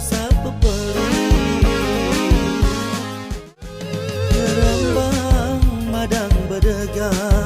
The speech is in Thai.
sapa pergi Rambang madang berdegar